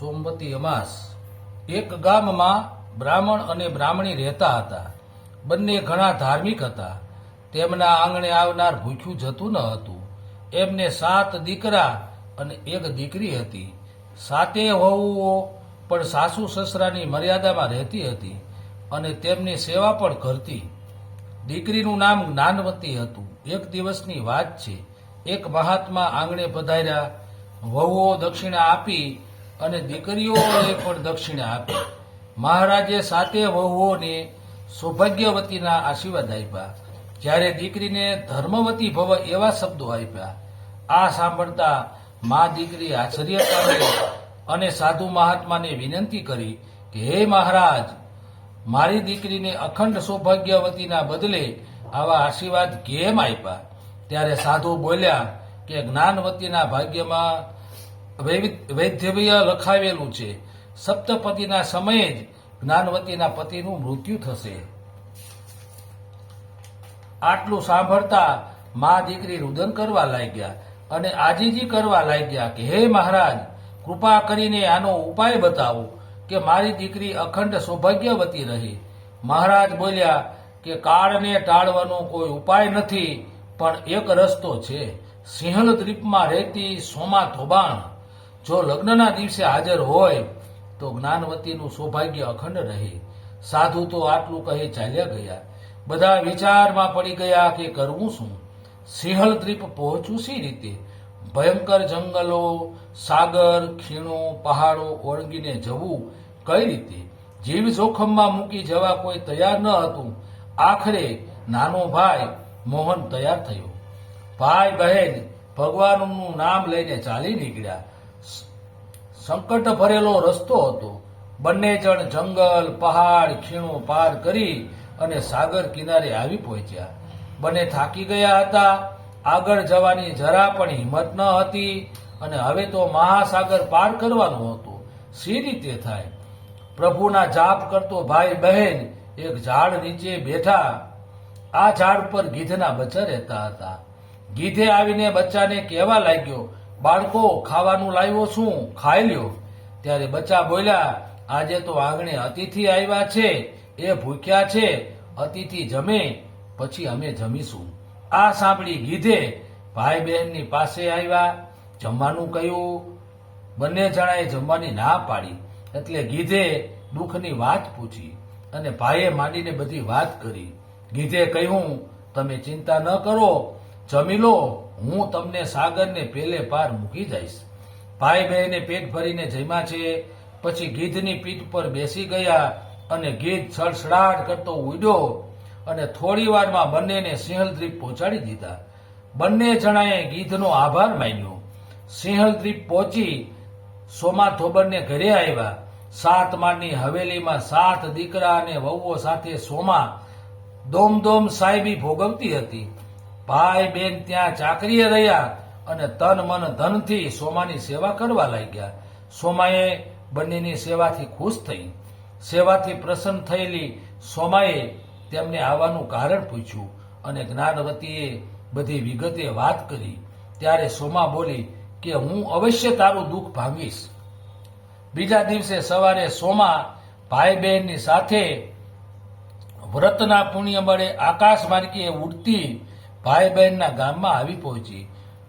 સોમવતી અમાસ. એક ગામમાં બ્રાહ્મણ અને બ્રાહ્મણી રહેતા હતા. બંને ઘણા ધાર્મિક હતા. તેમના આંગણે આવનાર ભૂખ્યું જતું ન હતું. એમને સાત દીકરા અને એક દીકરી હતી. સાતે હોવું પણ સાસુ સસરાની મર્યાદામાં રહેતી હતી અને તેમની સેવા પણ કરતી. દીકરીનું નામ જ્ઞાનવતી હતું. એક દિવસની વાત છે. એક મહાત્મા આંગણે પધાર્યા. વહુઓ દક્ષિણા આપી અને દીકરીઓએ પણ દક્ષિણા આપી. મહારાજે સાતે વહુઓને સૌભાગ્યવતીના આશીર્વાદ આપ્યા. જ્યારે દીકરીને ધર્મવતી ભવ એવા શબ્દો આપ્યા. આ સાંભળતા મા દીકરી આશ્ચર્ય પામી અને સાધુ મહાત્માને વિનંતી કરી કે, હે મહારાજ, મારી દીકરીને અખંડ સૌભાગ્યવતીના બદલે આવા આશીર્વાદ કેમ આપ્યા? ત્યારે સાધુ બોલ્યા કે, જ્ઞાનવતીના ભાગ્યમાં વૈધવ્ય લખાવેલું છે. સપ્તપતિના સમયે જ જ્ઞાનવતીના પતિનું મૃત્યુ થશે. આટલું સાંભળતા મા દીકરી રુદન કરવા લાગ્યા અને આજીજી કરવા લાગ્યા કે, હે મહારાજ, કૃપા કરીને આનો ઉપાય બતાવો કે મારી દીકરી અખંડ સૌભાગ્યવતી રહી. મહારાજ બોલ્યા કે, કાળને ટાળવાનો કોઈ ઉપાય નથી, પણ એક રસ્તો છે. સિંહલ દ્વીપમાં રહેતી સોમા થોબાણ જો લગ્નના દિવસે હાજર હોય, તો જ્ઞાનવતીનું સૌભાગ્ય અખંડ રહે. સાધુ તો આટલું કહી ચાલ્યા ગયા. બધા વિચારમાં પડી ગયા કે કરવું શું? સિંહલ દ્વીપ પહોંચવું સી રીતે? ભયંકર જંગલો, સાગર, ખીણો, પહાડો ઓળંગીને જવું કઈ રીતે? જીવ જોખમમાં મૂકી જવા કોઈ તૈયાર ન હતું. આખરે નાનો ભાઈ મોહન તૈયાર થયો. ભાઈ બહેન ભગવાનનું નામ લઈને ચાલી નીકળ્યા. સંકટ ભરેલો રસ્તો હતો. બંને જણ જંગલ, પહાડ, ખીણો પાર કરી અને સાગર કિનારે આવી પહોંચ્યા. બંને થાકી ગયા હતા. આગળ જવાની જરા પણ હિંમત ન હતી અને હવે તો મહાસાગર પાર કરવાનું હતું. સી રીતે થાય? પ્રભુના જાપ કરતો ભાઈ બહેન એક ઝાડ નીચે બેઠા. આ ઝાડ પર ગીધના બચ્ચા રહેતા હતા. ગીધે આવીને બચ્ચાને કહેવા લાગ્યો બાળકો ખાવાનું લાવ્યો શું ખાઈ લ્યો. ત્યારે બચ્ચા બોલ્યા, આજે તો આંગણે અતિથિ આવ્યા છે, એ ભૂખ્યા છે, અતિથિ જમે, પછી અમે જમીશું. આ સાંભળી ગીધે ભાઈ બહેનની પાસે આવ્યા. જમવાનું કહ્યું. બંને જણાએ જમવાની ના પાડી. એટલે ગીધે દુઃખની વાત પૂછી અને ભાઈએ માંડીને બધી વાત કરી. ગીધે કહ્યું, તમે ચિંતા ન કરો જમી લો હું તમને સાગરને પેલે પાર મૂકી જઈશ. ભાઈ બહેને પેટ ભરીને જમ્યા છે, પછી ગીધની પીઠ પર બેસી ગયા અને ગીધ સડસડાટ કરતો ઉડ્યો અને થોડી વારમાં બંનેને સિંહલ દ્વીપ પહોંચાડી દીધા. બંને જણાએ ગીધનો આભાર માન્યો. સિંહલ દ્વીપ પહોંચી સોમા થોબરને ઘરે આવ્યા. સાત માળની હવેલીમાં સાત દીકરા અને વહુઓ સાથે સોમા દોમદોમ સાહેબી ભોગવતી હતી. ભાઈ બેન ત્યાં ચાકરીએ રહ્યા અને તન મન ધનથી સોમાની સેવા કરવા લાગ્યા. સોમાએ બંનેની સેવાથી ખુશ થઈ. સેવાથી પ્રસન્ન થયેલી સોમાએ તેમને આવવાનું કારણ પૂછ્યું અને જ્ઞાનવતીએ બધી વિગતે વાત કરી. ત્યારે સોમા બોલી કે હું અવશ્ય તારું દુઃખ ભાંગીશ. બીજા દિવસે સવારે સોમા ભાઈ બહેનની સાથે વ્રતના પુણ્ય મળે આકાશ માર્ગીએ ઉડતી ભાઈ બહેનના ગામમાં આવી પહોંચી.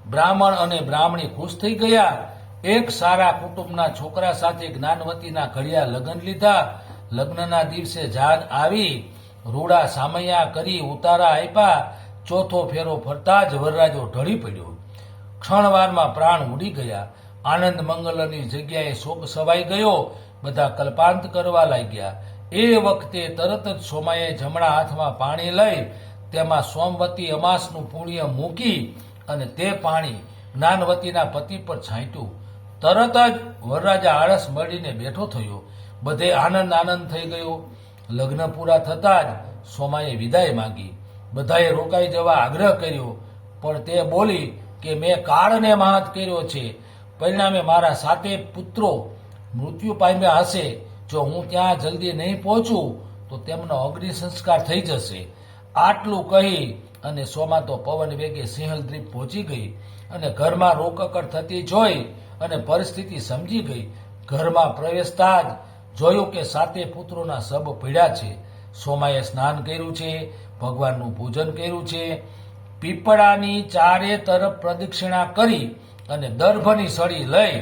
બ્રાહ્મણ અને બ્રાહ્મણી ખુશ થઈ ગયા. એક સારા કુટુંબના છોકરા સાથે જ્ઞાનવતીના ઘડિયા લગ્ન લીધા. લગ્નના દિવસે જાન આવી. રૂડા સામૈયા કરી ઉતારા આપ્યા ચોથો ફેરો ફરતા જ વરરાજો ઢળી પડ્યો. ક્ષણવારમાં પ્રાણ ઉડી ગયા. આનંદ મંગલની જગ્યાએ શોક સવાઈ ગયો. બધા કલ્પાંત કરવા લાગ્યા. એ વખતે તરત જ સોમાએ જમણા હાથમાં પાણી લઈ તેમાં સોમવતી અમાસનું પુણ્ય મૂકી અને તે પાણી જ્ઞાનવતીના પતિ પર છાંટ્યું. તરત જ વરરાજા આળસ મળીને બેઠો થયો. બધે આનંદ આનંદ થઈ ગયો. લગ્ન પૂરા થતાં જ સોમાએ વિદાય માંગી. બધાએ રોકાઈ જવા આગ્રહ કર્યો, પણ તે બોલી કે મેં કાળને મહાત કર્યો છે. પરિણામે મારા સાતે પુત્રો મૃત્યુ પામ્યા હશે. જો હું ત્યાં જલ્દી નહીં પહોંચું, તો તેમનો અગ્નિ સંસ્કાર થઈ જશે. આટલું કહી અને સોમા તો પવન વેગે સિંહલ દ્વીપ પહોંચી ગઈ અને ઘરમાં રોકકડ થતી જોઈ અને પરિસ્થિતિ સમજી ગઈ. ઘરમાં પ્રવેશતા જ જોયું કે સાતે પુત્રોના સબ પીડા છે. સોમાએ સ્નાન કર્યું છે, ભગવાનનું પૂજન કર્યું છે. પીપળાની ચારે તરફ પ્રદક્ષિણા કરી અને દર્ભની સળી લઈ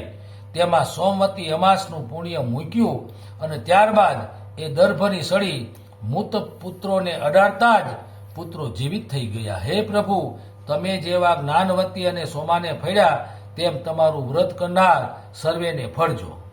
તેમાં સોમવતી અમાસનું પુણ્ય મૂક્યું અને ત્યારબાદ એ દર્ભની સળી મૂત પુત્રોને અડાડતા જ પુત્રો જીવિત થઈ ગયા. હે પ્રભુ, તમે જેવા જ્ઞાનવતી અને સોમાને ફળ્યા તેમ તમારું વ્રત કરનાર સર્વેને ફળજો